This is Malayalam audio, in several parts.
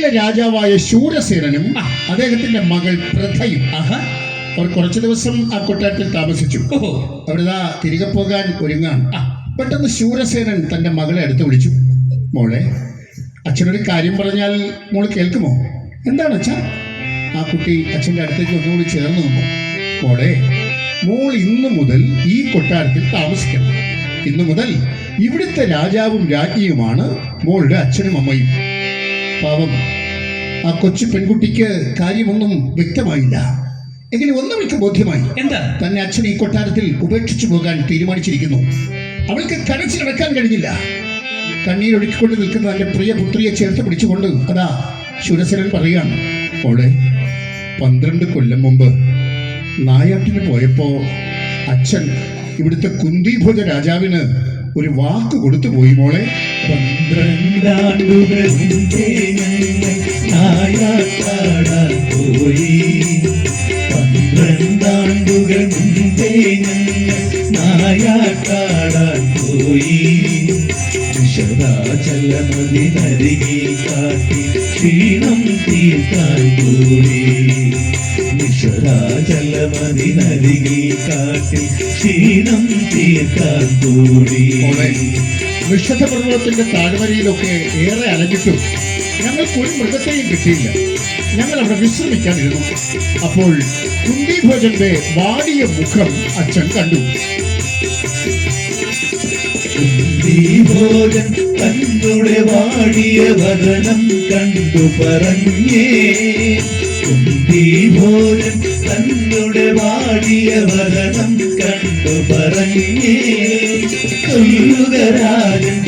മധുരയിലെ രാജാവായ ശൂരസേനനും അദ്ദേഹത്തിന്റെ മകൾ പ്രഥയും. അവർ കുറച്ചു ദിവസം ആ കൊട്ടാരത്തിൽ താമസിച്ചു. അവരിതാ തിരികെ പോകാൻ ഒരുങ്ങാണ്. പെട്ടെന്ന് ശൂരസേനൻ തന്റെ മകളെ അടുത്ത് വിളിച്ചു. മോളെ അച്ഛനൊരു കാര്യം പറഞ്ഞാൽ മോൾ കേൾക്കുമോ? എന്താണ് അച്ഛ? ആ കുട്ടി അച്ഛന്റെ അടുത്തേക്ക് ഒന്നുകൂടി ചേർന്ന് നിന്നു. മോളെ മോൾ ഇന്നു മുതൽ ഈ കൊട്ടാരത്തിൽ താമസിക്കണം. ഇന്നു മുതൽ ഇവിടുത്തെ രാജാവും രാജ്ഞിയുമാണ് മോളുടെ അച്ഛനും അമ്മയും. പാവം. ആ കൊച്ചു പെൺകുട്ടിക്ക് കാര്യമൊന്നും വ്യക്തമായില്ല. എങ്കിലും ഒന്നും അവൾക്ക് ബോധ്യമായി. എന്താ? തന്നെ അച്ഛൻ ഈ കൊട്ടാരത്തിൽ ഉപേക്ഷിച്ചു പോകാൻ തീരുമാനിച്ചിരിക്കുന്നു. അവൾക്ക് കരച്ചിലടക്കാൻ കഴിഞ്ഞില്ല. കണ്ണീരൊഴുക്കിക്കൊണ്ട് നിൽക്കുന്ന തന്റെ പ്രിയ പുത്രിയെ ചേർത്ത് പിടിച്ചുകൊണ്ട് അതാ ശുരസരൻ പറയുകയാണ്. ഓളെ പന്ത്രണ്ട് കൊല്ലം മുമ്പ് നായാട്ടിന് പോയപ്പോ അച്ഛൻ ഇവിടുത്തെ കുന്തിഭോജ രാജാവിന് ഒരു വാക്ക് കൊടുത്തു പോയി മോളെ. പന്ത്രണ്ടാണ്ടുകൾ നായാട്ടാടാൻ പോയി. പന്ത്രണ്ടാണ്ടുകൾ മുമ്പേ ഞങ്ങൾ നായാട്ടാടാൻ പോയി. വിശദാചലമതി നരികെ കാട്ടി ക്ഷീണം തീർക്കാൻ കൂടി വിശദാചലമതി നരികെ കാട്ടി ക്ഷീണം തീർക്കാൻ കൂടി വിശുദ്ധ പർവതത്തിന്റെ താഴ്വരയിലൊക്കെ ഏറെ അലഞ്ഞിട്ടും ഞങ്ങൾക്ക് ഒരു മൃഗത്തെയും കിട്ടിയില്ല. ഞങ്ങൾ അവിടെ വിശ്രമിക്കാനിരുന്നു. അപ്പോൾ കുന്തിഭോജന്റെ വാടിയ മുഖം അച്ഛൻ കണ്ടു. ഭോജൻ തന്നുടെ വാടിയ വദനം കണ്ടു പറഞ്ഞേ. ഭോജൻ തന്നുടെ വാടിയ വദനം കണ്ടു പറഞ്ഞേ. ചൊല്ലുക രാജൻ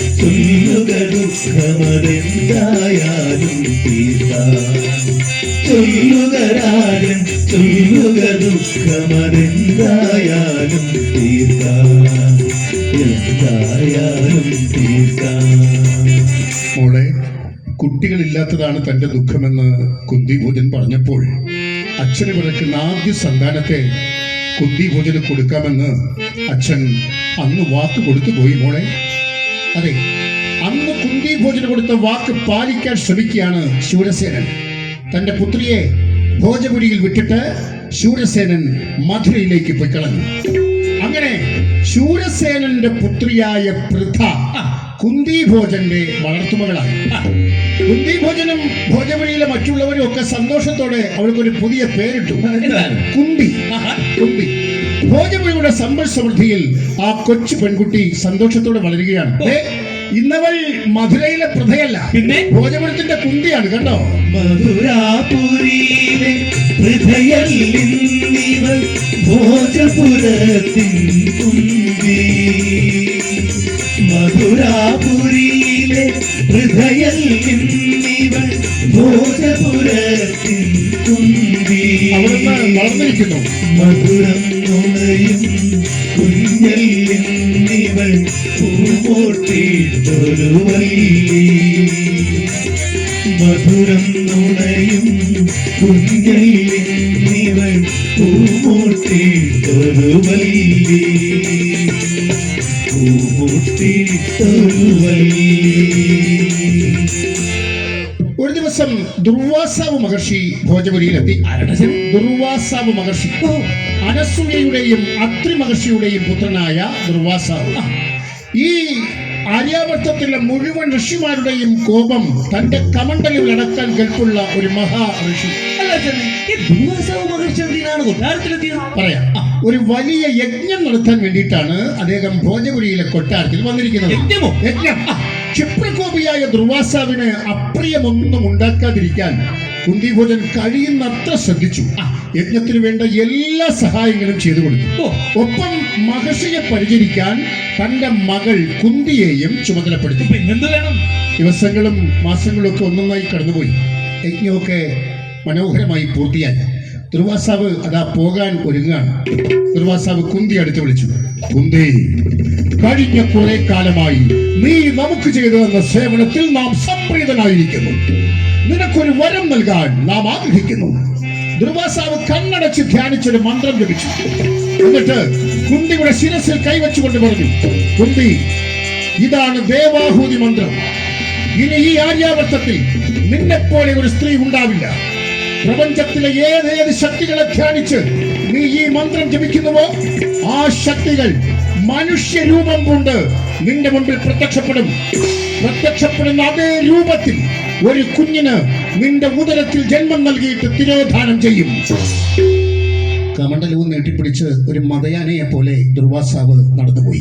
ദുഃഖമതെന്തായാലും ചൊല്ലുക രാജൻ ചൊല്ലുക ദുഃഖമതെന്തായാലും തീർക്കാം മോളെ കുട്ടികളില്ലാത്തതാണ് തന്റെ ദുഃഖമെന്ന് കുന്തിഭോജൻ പറഞ്ഞപ്പോൾ അച്ഛന് പിറക്കുന്ന ആദ്യ സന്താനത്തെ കുന്തിഭോജന് കൊടുക്കാമെന്ന് അച്ഛൻ അന്ന് വാക്ക് കൊടുത്തു പോയി മോളെ. അതെ അന്ന് കുന്തിഭോജന് കൊടുത്ത വാക്ക് പാലിക്കാൻ ശ്രമിക്കുകയാണ് ശൂരസേനൻ തന്റെ പുത്രിയെ ഭോജപുരിയിൽ വിട്ടിട്ട് ശൂരസേനൻ മധുരയിലേക്ക് പോയി കളഞ്ഞു. അങ്ങനെ ശൂരസേനന്റെ പുത്രിയായ പൃഥ കുന്തി കുന്തിഭോജന്റെ വളർത്തുമകളായി കുന്തിഭോജനും ഭോജപുരിയിലെ മറ്റുള്ളവരും ഒക്കെ സന്തോഷത്തോടെ അവൾക്കൊരു പുതിയ പേരിട്ടു. കുന്തി. കുന്തി. ഭോജപുരിയുടെ സമ്പൽ സമൃദ്ധിയിൽ ആ കൊച്ചു പെൺകുട്ടി സന്തോഷത്തോടെ വളരുകയാണ്. ഇന്നവൾ മധുരയിലെ പ്രഥയല്ല. പിന്നെ? ഭോജപുരത്തിന്റെ കുന്തിയാണ് കേട്ടോ മധുരാപുരിയിലെ ഹൃദയല്ലിന്നിവൾ ഭോജപുരത്തിൻ കുന്തി. മധുരാപുരിയിലെ ഹൃദയല്ലിന്നിവൾ ഭോജപുരത്തിൻ കുന്തി. വളർന്നിരിക്കുന്നു? മധുരം നുണയും കുഞ്ഞല്ലിന്നിവൾ പൂമോട്ടിട്ടൊരു വല്ലി മധുരം നുണയും കുഞ്ഞല്ലിന്നിവൾ ഒരു ദിവസം ദുർവാസാവ് മഹർഷി ഭോജപുരിയിലെത്തി. ദുർവാസാവ് മഹർഷി. അനസൂയയുടെയും അത്രി മഹർഷിയുടെയും പുത്രനായ ദുർവാസാവ്. ഈ ആര്യാവർത്തത്തിലെ മുഴുവൻ ഋഷിമാരുടെയും കോപം തന്റെ കമണ്ടലിൽ അടക്കാൻ കെൽപ്പുള്ള ഒരു മഹാ ഋഷി. ഈ കൊട്ടാരത്തിലെത്തിയത്? പറയാം. ഒരു വലിയ യജ്ഞം നടത്താൻ വേണ്ടിയിട്ടാണ് അദ്ദേഹം ഭോജപുരിയിലെ കൊട്ടാരത്തിൽ വന്നിരിക്കുന്നത്. യജ്ഞമോ? യജ്ഞം. ക്ഷിപ്രകോപിയായ ദുർവാസാവിന് അപ്രിയമൊന്നും ഉണ്ടാക്കാതിരിക്കാൻ കുന്തിഭോജൻ കഴിയുന്നത്ര ശ്രദ്ധിച്ചു. യജ്ഞത്തിന് വേണ്ട എല്ലാ സഹായങ്ങളും ചെയ്തു കൊടുത്തു. ഒപ്പം മഹർഷിയെ പരിചരിക്കാൻ തന്റെ മകൾ കുന്തിയെയും ചുമതലപ്പെടുത്തി. ദിവസങ്ങളും മാസങ്ങളും ഒക്കെ ഒന്നൊന്നായി കടന്നുപോയി. യജ്ഞമൊക്കെ മനോഹരമായി പൂർത്തിയായി ദുർവാസാവ് അതാ പോകാൻ ഒരുങ്ങാണ് ദുർവാസാവ് കുന്തി അടുത്ത് വിളിച്ചു. കുന്തി കഴിഞ്ഞ കുറെ കാലമായി നീ നമുക്ക് ചെയ്തു തന്ന സേവനത്തിൽ നാം സംപ്രീതനായിരിക്കുന്നു. നിനക്കൊരു വരം നൽകാൻ നാം ആഗ്രഹിക്കുന്നു. ദുർവാസാവ് കണ്ണടച്ച് ധ്യാനിച്ചൊരു മന്ത്രം ജപിച്ചു. എന്നിട്ട് കുന്തിയുടെ ശിരസിൽ കൈവച്ചുകൊണ്ട് പറഞ്ഞു കുന്തി ഇതാണ് ദേവാഹൂതി മന്ത്രം. ഇനി ഈ ആര്യാവർത്തത്തിൽ നിന്നെപ്പോലെ ഒരു സ്ത്രീ ഉണ്ടാവില്ല. പ്രപഞ്ചത്തിലെ ഏതേത് ശക്തികളെ ധ്യാനിച്ച് നീ ഈ മന്ത്രം ജപിക്കുന്നുവോ ആ ശക്തികൾ മനുഷ്യരൂപം കൊണ്ട് നിന്റെ മുമ്പിൽ പ്രത്യക്ഷപ്പെടും. പ്രത്യക്ഷപ്പെടുന്ന അതേ രൂപത്തിൽ ഒരു കുഞ്ഞിന് നിന്റെ ഉദരത്തിൽ ജന്മം നൽകിയിട്ട് തിരോധാനം ചെയ്യും. കമണ്ഡലവും നീട്ടിപ്പിടിച്ച് ഒരു മതയാനയെ പോലെ ദുർവാസാവ് നടന്നുപോയി.